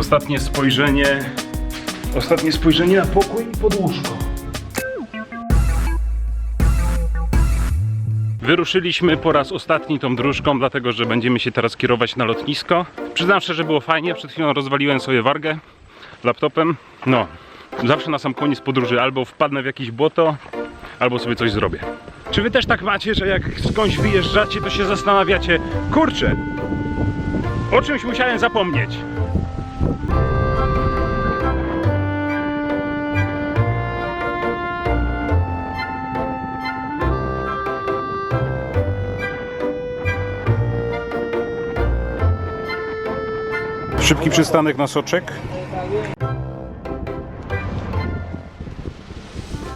Ostatnie spojrzenie. Ostatnie spojrzenie na pokój i podłóżko. Wyruszyliśmy po raz ostatni tą dróżką, dlatego że będziemy się teraz kierować na lotnisko. Przyznam szczerze, było fajnie. Przed chwilą rozwaliłem sobie wargę laptopem. No, zawsze na sam koniec podróży albo wpadnę w jakieś błoto, albo sobie coś zrobię. Czy wy też tak macie, że jak skądś wyjeżdżacie, to się zastanawiacie, kurczę, o czymś musiałem zapomnieć. Szybki przystanek na soczek.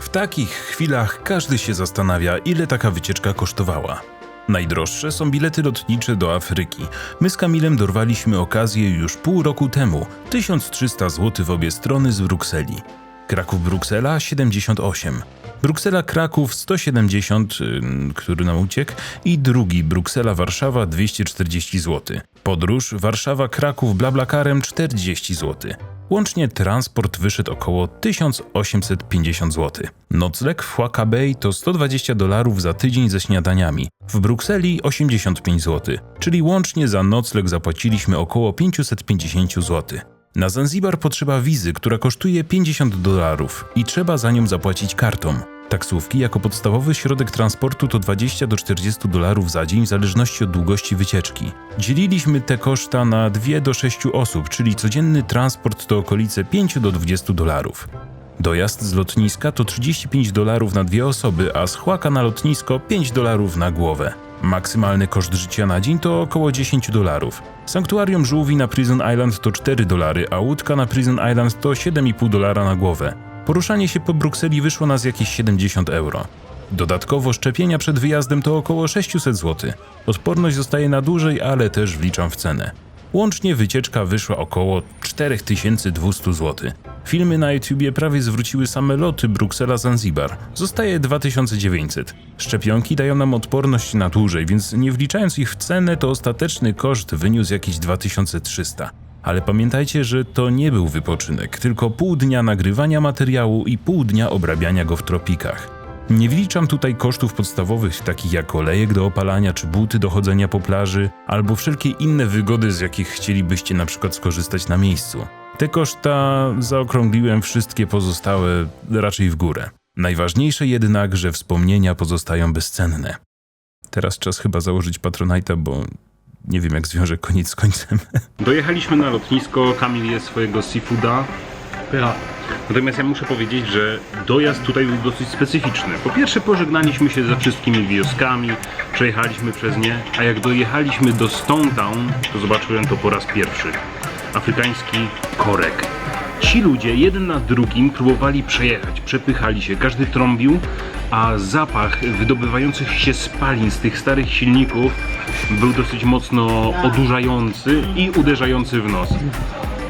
W takich chwilach każdy się zastanawia, ile taka wycieczka kosztowała. Najdroższe są bilety lotnicze do Afryki. My z Kamilem dorwaliśmy okazję już pół roku temu 1300 zł w obie strony z Brukseli. Kraków-Bruksela 78. Bruksela-Kraków 170, ym, który nam uciekł, i drugi Bruksela-Warszawa 240 zł. Podróż Warszawa-Kraków Blablakarem 40 zł. Łącznie transport wyszedł około 1850 zł. Nocleg w Huaca Bay to 120 dolarów za tydzień ze śniadaniami. W Brukseli 85 zł, czyli łącznie za nocleg zapłaciliśmy około 550 zł. Na Zanzibar potrzeba wizy, która kosztuje 50 dolarów i trzeba za nią zapłacić kartą. Taksówki jako podstawowy środek transportu to 20 do 40 dolarów za dzień w zależności od długości wycieczki. Dzieliliśmy te koszta na 2 do 6 osób, czyli codzienny transport to okolice 5 do 20 dolarów. Dojazd z lotniska to 35 dolarów na dwie osoby, a z Chłaka na lotnisko 5 dolarów na głowę. Maksymalny koszt życia na dzień to około 10 dolarów. Sanktuarium żółwi na Prison Island to 4 dolary, a łódka na Prison Island to 7,5 dolara na głowę. Poruszanie się po Brukseli wyszło nas jakieś 70 euro. Dodatkowo szczepienia przed wyjazdem to około 600 zł. Odporność zostaje na dłużej, ale też wliczam w cenę. Łącznie wycieczka wyszła około 4200 zł. Filmy na YouTubie prawie zwróciły same loty Bruksela-Zanzibar. Zostaje 2900. Szczepionki dają nam odporność na dłużej, więc nie wliczając ich w cenę, to ostateczny koszt wyniósł jakieś 2300. Ale pamiętajcie, że to nie był wypoczynek, tylko pół dnia nagrywania materiału i pół dnia obrabiania go w tropikach. Nie wliczam tutaj kosztów podstawowych, takich jak olejek do opalania czy buty do chodzenia po plaży, albo wszelkie inne wygody, z jakich chcielibyście na przykład skorzystać na miejscu. Te koszta zaokrągliłem wszystkie pozostałe raczej w górę. Najważniejsze jednak, że wspomnienia pozostają bezcenne. Teraz czas chyba założyć Patronite'a, bo nie wiem jak zwiążę koniec z końcem. Dojechaliśmy na lotnisko, Kamil je swojego seafooda. Pycha. Natomiast ja muszę powiedzieć, że dojazd tutaj był dosyć specyficzny. Po pierwsze pożegnaliśmy się ze wszystkimi wioskami, przejechaliśmy przez nie, a jak dojechaliśmy do Stone Town, to zobaczyłem to po raz pierwszy. Afrykański korek. Ci ludzie jeden na drugim próbowali przejechać, przepychali się, każdy trąbił, a zapach wydobywających się spalin z tych starych silników był dosyć mocno odurzający i uderzający w nos.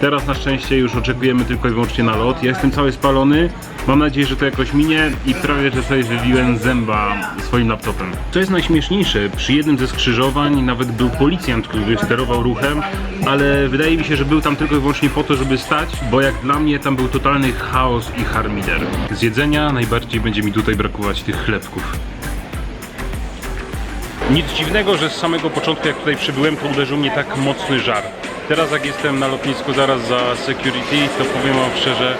Teraz na szczęście już oczekujemy tylko i wyłącznie na lot. Ja jestem cały spalony. Mam nadzieję, że to jakoś minie i prawie, że sobie wybiłem zęba swoim laptopem. Co jest najśmieszniejsze, przy jednym ze skrzyżowań nawet był policjant, który sterował ruchem, ale wydaje mi się, że był tam tylko i wyłącznie po to, żeby stać, bo jak dla mnie tam był totalny chaos i harmider. Z jedzenia najbardziej będzie mi tutaj brakować tych chlebków. Nic dziwnego, że z samego początku jak tutaj przybyłem, to uderzył mnie tak mocny żar. Teraz jak jestem na lotnisku zaraz za security, to powiem wam szczerze,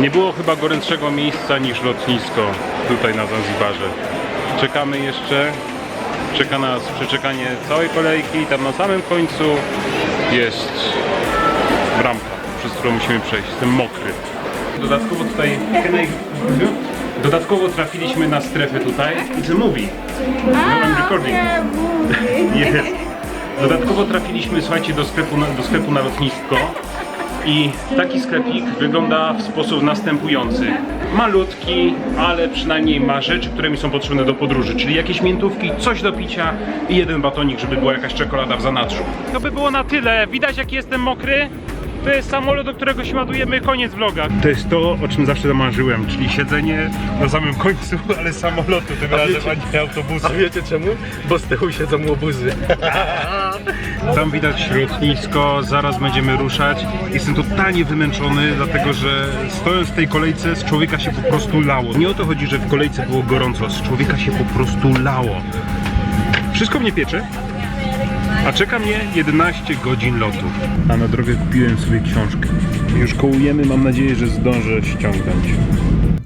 nie było chyba gorętszego miejsca niż lotnisko tutaj na Zanzibarze. Czekamy jeszcze, czeka nas przeczekanie całej kolejki, tam na samym końcu jest bramka, przez którą musimy przejść. Jestem mokry. Dodatkowo tutaj Dodatkowo trafiliśmy na strefę tutaj. It's a movie. I'm recording. Yes. Dodatkowo trafiliśmy, słuchajcie, do sklepu, na, do sklepu na lotnisko i taki sklepik wygląda w sposób następujący. Malutki, ale przynajmniej ma rzeczy, które mi są potrzebne do podróży, czyli jakieś miętówki, coś do picia i jeden batonik, żeby była jakaś czekolada w zanadrzu. To by było na tyle. Widać jaki jestem mokry. To jest samolot, do którego się ładujemy, koniec vloga. To jest to, o czym zawsze zamarzyłem, czyli siedzenie na samym końcu, ale samolotu, tym razem, a nie autobusu. A wiecie czemu? Bo z tyłu siedzą łobuzy. Tam widać lotnisko, zaraz będziemy ruszać. Jestem totalnie wymęczony, dlatego że stojąc w tej kolejce z człowieka się po prostu lało. Nie o to chodzi, że w kolejce było gorąco, z człowieka się po prostu lało. Wszystko mnie piecze, a czeka mnie 11 godzin lotu. A na drogę kupiłem sobie książkę. Już kołujemy, mam nadzieję, że zdążę ściągnąć.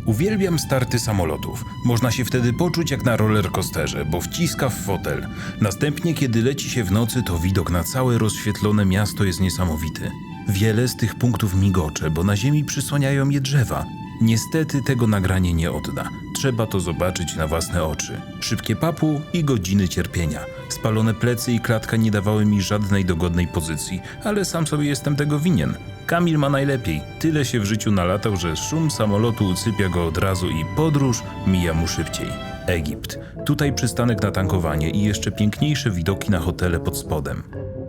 Uwielbiam starty samolotów. Można się wtedy poczuć jak na rollercoasterze, bo wciska w fotel. Następnie, kiedy leci się w nocy, to widok na całe rozświetlone miasto jest niesamowity. Wiele z tych punktów migocze, bo na ziemi przysłaniają je drzewa. Niestety tego nagranie nie odda. Trzeba to zobaczyć na własne oczy. Szybkie papu i godziny cierpienia. Spalone plecy i klatka nie dawały mi żadnej dogodnej pozycji, ale sam sobie jestem tego winien. Kamil ma najlepiej. Tyle się w życiu nalatał, że szum samolotu usypia go od razu i podróż mija mu szybciej. Egipt. Tutaj przystanek na tankowanie i jeszcze piękniejsze widoki na hotele pod spodem.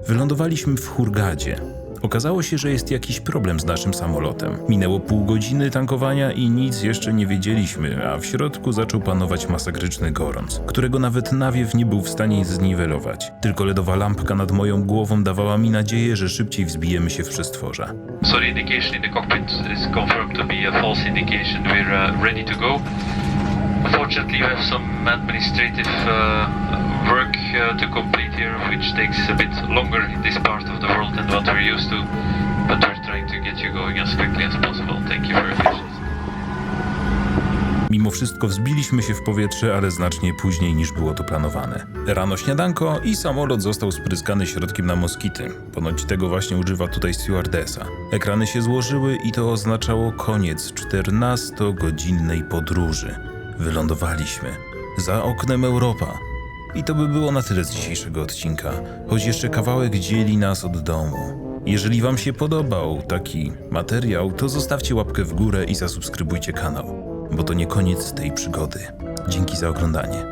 Wylądowaliśmy w Hurgadzie. Okazało się, że jest jakiś problem z naszym samolotem. Minęło pół godziny tankowania i nic jeszcze nie wiedzieliśmy, a w środku zaczął panować masakryczny gorąc, którego nawet nawiew nie był w stanie zniwelować. Tylko ledowa lampka nad moją głową dawała mi nadzieję, że szybciej wzbijemy się w przestworza. So the indication in the cockpit is confirmed to be a false indication. We're uh, ready to go. Unfortunately, we have some administrative uh, uh, to complete here, which takes a bit longer in this part of the world than what we're used to. But we're trying to get you going as quickly as possible. Thank you for your patience. Mimo wszystko wzbiliśmy się w powietrze, ale znacznie później niż było to planowane. Rano śniadanko i samolot został spryskany środkiem na moskity. Ponoć tego właśnie używa tutaj stewardesa. Ekrany się złożyły i to oznaczało koniec 14-godzinnej podróży. Wylądowaliśmy. Za oknem Europa. I to by było na tyle z dzisiejszego odcinka, choć jeszcze kawałek dzieli nas od domu. Jeżeli Wam się podobał taki materiał, to zostawcie łapkę w górę i zasubskrybujcie kanał, bo to nie koniec tej przygody. Dzięki za oglądanie.